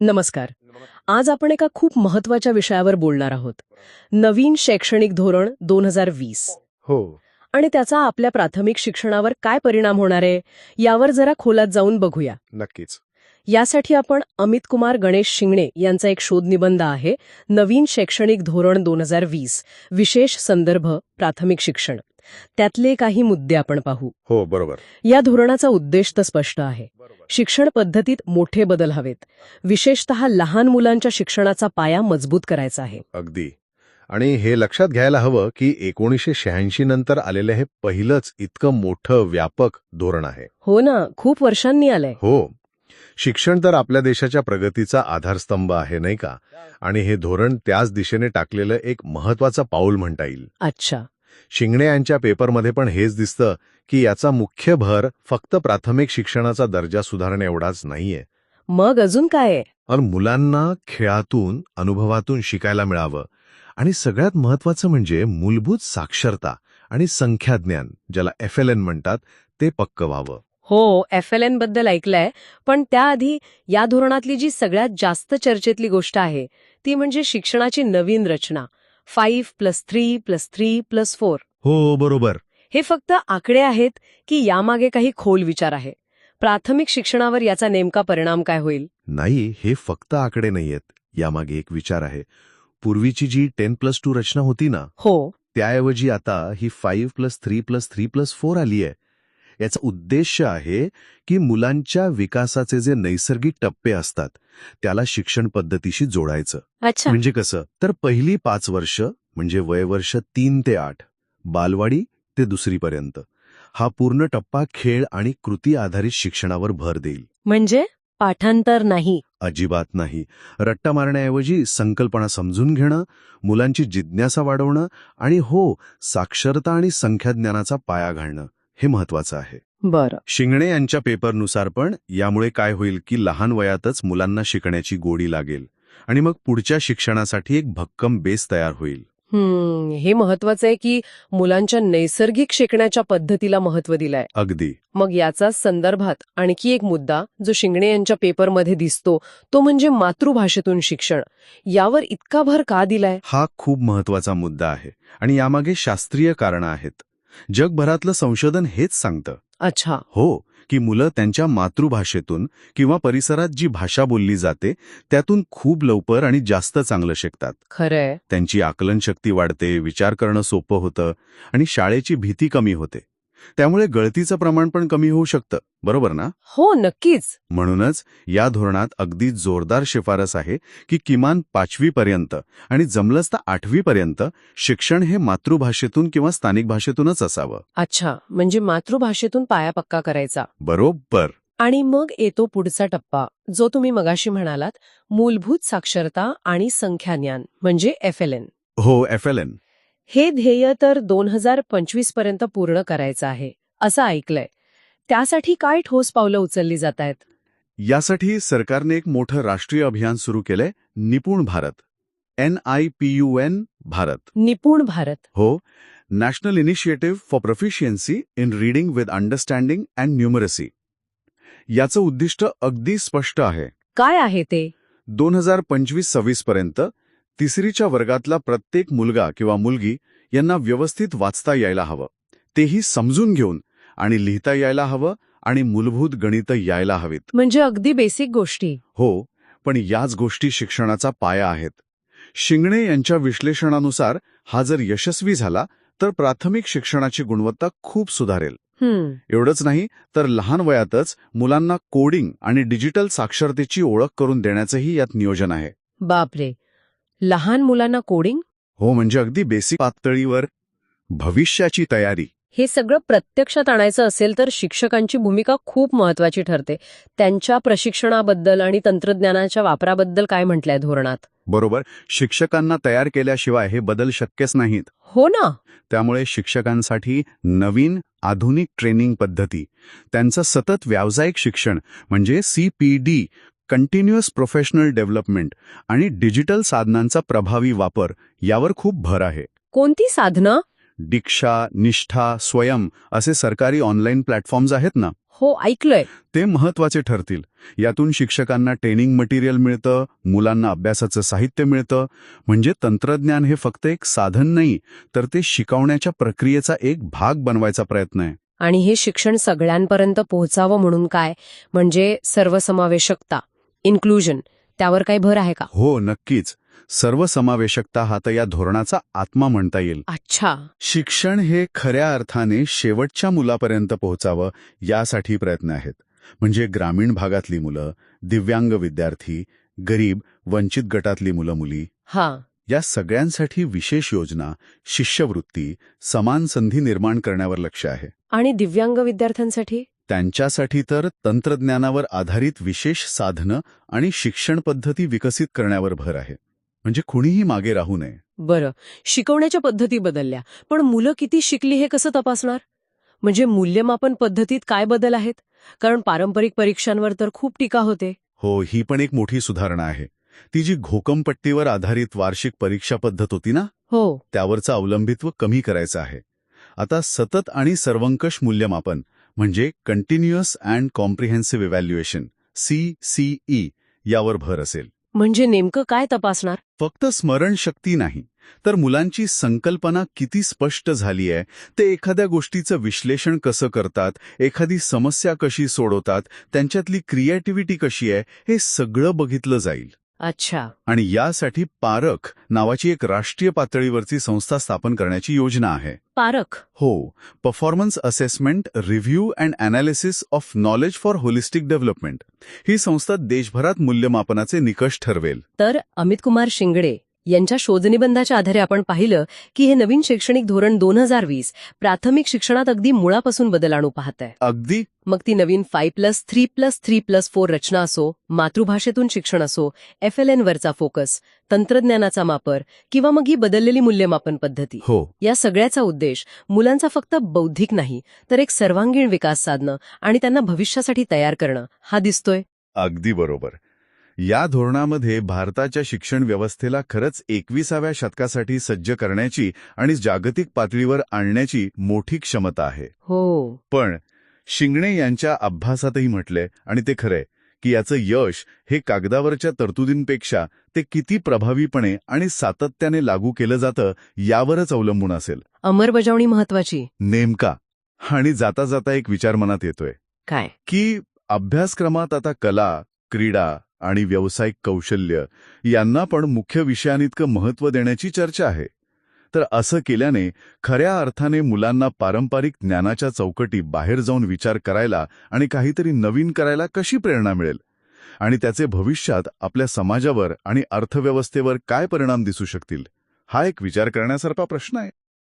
नमस्कार. आज आपण एका खूप महत्त्वाच्या विषयावर बोलणार आहोत. नवीन शैक्षणिक धोरण दोन हजार वीस. हो. आणि त्याचा आपल्या प्राथमिक शिक्षणावर काय परिणाम होणार आहे यावर जरा खोलात जाऊन बघूया. नक्कीच. यासाठी आपण अमित कुमार गणेश शिंगणे यांचा एक शोधनिबंध आहे नवीन शैक्षणिक धोरण दोन हजार वीस विशेष संदर्भ प्राथमिक शिक्षण. त्यातले काही मुद्दे आपण पाहू. हो बरोबर. या धोरणाचा उद्देश तर स्पष्ट आहे. शिक्षण पद्धतीत मोठे बदल हवेत. विशेषतः लहान मुलांच्या शिक्षणाचा पाया मजबूत करायचा आहे. अगदी. आणि हे लक्षात घ्यायला हवं की एकोणीसशे शहाऐंशी नंतर आलेलं हे पहिलंच इतकं मोठं व्यापक धोरण आहे. हो ना खूप वर्षांनी आलंय. हो. शिक्षण तर आपल्या देशाच्या प्रगतीचा आधारस्तंभ आहे नाही का? आणि हे धोरण त्याच दिशेने टाकलेलं एक महत्वाचं पाऊल म्हणता येईल. अच्छा. शिंगणे यांच्या पेपरमध्ये पण हेच दिसतं की याचा मुख्य भर फक्त प्राथमिक शिक्षणाचा दर्जा सुधारणे एवढाच नाहीये. मग अजून काय आहे? तर मुलांना खेळातून अनुभवातून शिकायला मिळावं. आणि सगळ्यात महत्वाचं म्हणजे मूलभूत साक्षरता आणि संख्याज्ञान ज्याला एफ एल एन म्हणतात ते पक्क व्हावं. हो एफ एल एनबद्दल ऐकलंय पण त्याआधी या धोरणातली जी सगळ्यात जास्त चर्चेतली गोष्ट आहे ती म्हणजे शिक्षणाची नवीन रचना. Five plus three plus three plus four. हो बरोबर. हे फक्त आकडे आहेत की यामागे काही खोल विचार आहे. प्राथमिक शिक्षणावर याचा नेमका परिणाम काय होईल? नाही हे फक्त आकडे नाहीयेत. यामागे एक विचार आहे. पूर्वीची जी टेन प्लस टू रचना होती ना हो. त्याऐवजी आता ही five plus three plus three plus four आली आहे याचा उद्देश आहे की मुलांच्या विकासाचे जे नैसर्गिक टप्पे असतात त्याला शिक्षण पद्धतीशी जोडायचं. अच्छा. म्हणजे कसं? तर पहिली पाच वर्ष म्हणजे वयवर्ष तीन ते आठ बालवाडी ते दुसरीपर्यंत हा पूर्ण टप्पा खेळ आणि कृती आधारित शिक्षणावर भर देईल. म्हणजे? पाठांतर नाही. अजिबात नाही. रट्टा मारण्याऐवजी संकल्पना समजून घेणं मुलांची जिज्ञासा वाढवणं आणि हो साक्षरता आणि संख्याज्ञानाचा पाया घालणं हे महत्वाचं आहे. बरं. शिंगणे यांच्या पेपरनुसार पण यामुळे काय होईल की लहान वयातच मुलांना शिकण्याची गोडी लागेल आणि मग पुढच्या शिक्षणासाठी एक भक्कम बेस तयार होईल. हम्म हे महत्वाचं आहे की मुलांच्या नैसर्गिक शिकण्याच्या पद्धतीला महत्त्व दिलंय. अगदी. मग याचा संदर्भात आणखी एक मुद्दा जो शिंगणे यांच्या पेपरमध्ये दिसतो तो म्हणजे मातृभाषेतून शिक्षण. यावर इतका भर का दिलाय? हा खूप महत्त्वाचा मुद्दा आहे आणि यामागे शास्त्रीय कारणं आहेत. जगभरातलं संशोधन हेच सांगतं. अच्छा. हो की मुलं त्यांच्या मातृभाषेतून किंवा परिसरात जी भाषा बोलली जाते त्यातून खूप लवकर आणि जास्त चांगलं शिकतात. खरंय. त्यांची आकलनशक्ती वाढते विचार करणं सोपं होतं आणि शाळेची भीती कमी होते. त्यामुळे गळतीचं प्रमाण पण कमी होऊ शकतं. बरोबर ना? हो नक्कीच. म्हणूनच या धोरणात अगदी जोरदार शिफारस आहे की किमान पाचवीपर्यंत आणि जमलंच तर आठवीपर्यंत शिक्षण हे मातृभाषेतून किंवा स्थानिक भाषेतूनच असावं. अच्छा म्हणजे मातृभाषेतून पाया पक्का करायचा. बरोबर. आणि मग येतो पुढचा टप्पा जो तुम्ही मगाशी म्हणालात मूलभूत साक्षरता आणि संख्याज्ञान म्हणजे एफ एल एन. हो एफ एल एन. हे ध्येय तर दोन हजार पंचवीसपर्यंत पूर्ण करायचं आहे असं ऐकलंय. त्यासाठी काय ठोस पावलं उचलली जात आहेत? यासाठी सरकारने एक मोठं राष्ट्रीय अभियान सुरू केलंय Nipun Bharat. N I P U N Bharat. Nipun Bharat. हो. National initiative for proficiency in reading with understanding and numeracy. याचं उद्दिष्ट अगदी स्पष्ट आहे. काय आहे ते? दोन हजार पंचवीस सव्वीस पर्यंत तिसरीच्या वर्गातला प्रत्येक मुलगा किंवा मुलगी यांना व्यवस्थित वाचता यायला हवं. तेही समजून घेऊन आणि लिहिता यायला हवं आणि मूलभूत गणितं यायला हवीत. म्हणजे अगदी बेसिक गोष्टी. हो पण याच गोष्टी शिक्षणाचा पाया आहेत. शिंगणे यांच्या विश्लेषणानुसार हा जर यशस्वी झाला तर प्राथमिक शिक्षणाची गुणवत्ता खूप सुधारेल. एवढंच नाही तर लहान वयातच मुलांना कोडिंग आणि डिजिटल साक्षरतेची ओळख करून देण्याचंही यात नियोजन आहे. बापरे! लहान मुलांना कोडिंग? हो म्हणजे अगदी बेसिक पातळीवर भविष्याची तयारी. हे सगळं प्रत्यक्षात आणायचं असेल तर शिक्षकांची भूमिका खूप महत्वाची ठरते. त्यांच्या प्रशिक्षणाबद्दल आणि तंत्रज्ञानाच्या वापराबद्दल काय म्हटलंय धोरणात? बरोबर. शिक्षकांना तयार केल्याशिवाय हे बदल शक्यच नाहीत. हो ना. त्यामुळे शिक्षकांसाठी नवीन आधुनिक ट्रेनिंग पद्धती त्यांचं सतत व्यावसायिक शिक्षण म्हणजे C P D continuous professional development आणि डिजिटल साधनांचा प्रभावी वापर यावर खूप भर आहे. कोणती साधनं? दीक्षा निष्ठा स्वयं असे सरकारी ऑनलाईन प्लॅटफॉर्म्स आहेत ना? हो ऐकलंय. ते महत्त्वाचे ठरतील. यातून शिक्षकांना ट्रेनिंग मटेरियल मिळतं मुलांना अभ्यासाचं साहित्य मिळतं. म्हणजे तंत्रज्ञान हे फक्त एक साधन नाही तर ते शिकवण्याच्या प्रक्रियेचा एक भाग बनवायचा प्रयत्न आहे. आणि हे शिक्षण सगळ्यांपर्यंत पोहोचावं म्हणून काय? म्हणजे सर्वसमावेशकता. इन्क्लुजन त्यावर काही भर आहे का? हो नक्कीच. सर्वसमावेशकता हा तर या धोरणाचा आत्मा म्हणता येईल. अच्छा. शिक्षण हे खऱ्या अर्थाने शेवटच्या मुलापर्यंत पोहोचावं यासाठी प्रयत्न आहेत. म्हणजे ग्रामीण भागातली मुलं दिव्यांग विद्यार्थी गरीब वंचित गटातली मुलं मुली हा. या सगळ्यांसाठी विशेष योजना शिष्यवृत्ती समान संधी निर्माण करण्यावर लक्ष आहे. आणि दिव्यांग विद्यार्थ्यांसाठी? त्यांच्यासाठी तर तंत्रज्ञानावर आधारित विशेष साधनं आणि शिक्षण पद्धती विकसित करण्यावर भर आहे. म्हणजे कुणीही मागे राहू नये. बरं. शिकवण्याच्या पद्धती बदलल्या. पण मुलं किती शिकली हे कसं तपासणार? म्हणजे मूल्यमापन पद्धतीत काय बदल आहेत? कारण पारंपरिक परीक्षांवर तर खूप टीका होते. हो ही पण एक मोठी सुधारणा आहे. ती जी घोकमपट्टीवर आधारित वार्षिक परीक्षा पद्धत होती ना? हो. त्यावरचं अवलंबित्व कमी करायचं आहे. आता सतत आणि सर्वंकष मूल्यमापन म्हणजे continuous and comprehensive evaluation C C E यावर भर असेल. म्हणजे नेमकं काय तपासणार? फक्त स्मरणशक्ती नाही तर मुलांची संकल्पना किती स्पष्ट झाली आहे ते एखाद्या गोष्टीचं विश्लेषण कसं करतात एखादी समस्या कशी सोडवतात त्यांच्यातली क्रिएटिव्हिटी कशी आहे हे सगळं बघितलं जाईल. अच्छा. आणि यासाठी पारख नावाची एक राष्ट्रीय पातळीवरची संस्था स्थापन करण्याची योजना आहे. पारख. हो performance assessment review and analysis of knowledge for holistic development ही संस्था देशभरात मूल्यमापनाचे निकष ठरवेल. तर अमित कुमार शिंगडे यांच्या शोधनिबंधाच्या आधारे आपण पाहिलं की हे नवीन शैक्षणिक धोरण दोन हजार वीस प्राथमिक शिक्षणात अगदी मुळापासून बदल आणू पाहत आहे अगदी? मग ती नवीन five plus three plus three plus four रचना असो मातृभाषेतून शिक्षण असो एफ एल एनवरचा फोकस तंत्रज्ञानाचा वापर किंवा मग ही बदललेली मूल्यमापन पद्धती. हो. या सगळ्याचा उद्देश मुलांचा फक्त बौद्धिक नाही तर एक सर्वांगीण विकास साधणं आणि त्यांना भविष्यासाठी तयार करणं. हा दिसतोय. अगदी बरोबर. या धोरणामध्ये भारताच्या शिक्षण व्यवस्थेला खरंच एकविसाव्या शतकासाठी सज्ज करण्याची आणि जागतिक पातळीवर आणण्याची मोठी क्षमता आहे. हो. पण शिंगणे यांच्या अभ्यासातही म्हटलंय आणि ते खरंय की याचं यश हे कागदावरच्या तरतुदींपेक्षा ते किती प्रभावीपणे आणि सातत्याने लागू केलं जातं यावरच अवलंबून असेल. अंमलबजावणी महत्वाची. नेमका. आणि जाता जाता एक विचार मनात येतोय. काय? की अभ्यासक्रमात आता कला क्रीडा आणि व्यावसायिक कौशल्य यांना पण मुख्य विषयांइतकं महत्त्व देण्याची चर्चा आहे. तर असं केल्याने खऱ्या अर्थाने मुलांना पारंपरिक ज्ञानाच्या चौकटी बाहेर जाऊन विचार करायला आणि काहीतरी नवीन करायला कशी प्रेरणा मिळेल? आणि त्याचे भविष्यात आपल्या समाजावर आणि अर्थव्यवस्थेवर काय परिणाम दिसू शकतील? हा एक विचार करण्यासारखा प्रश्न आहे.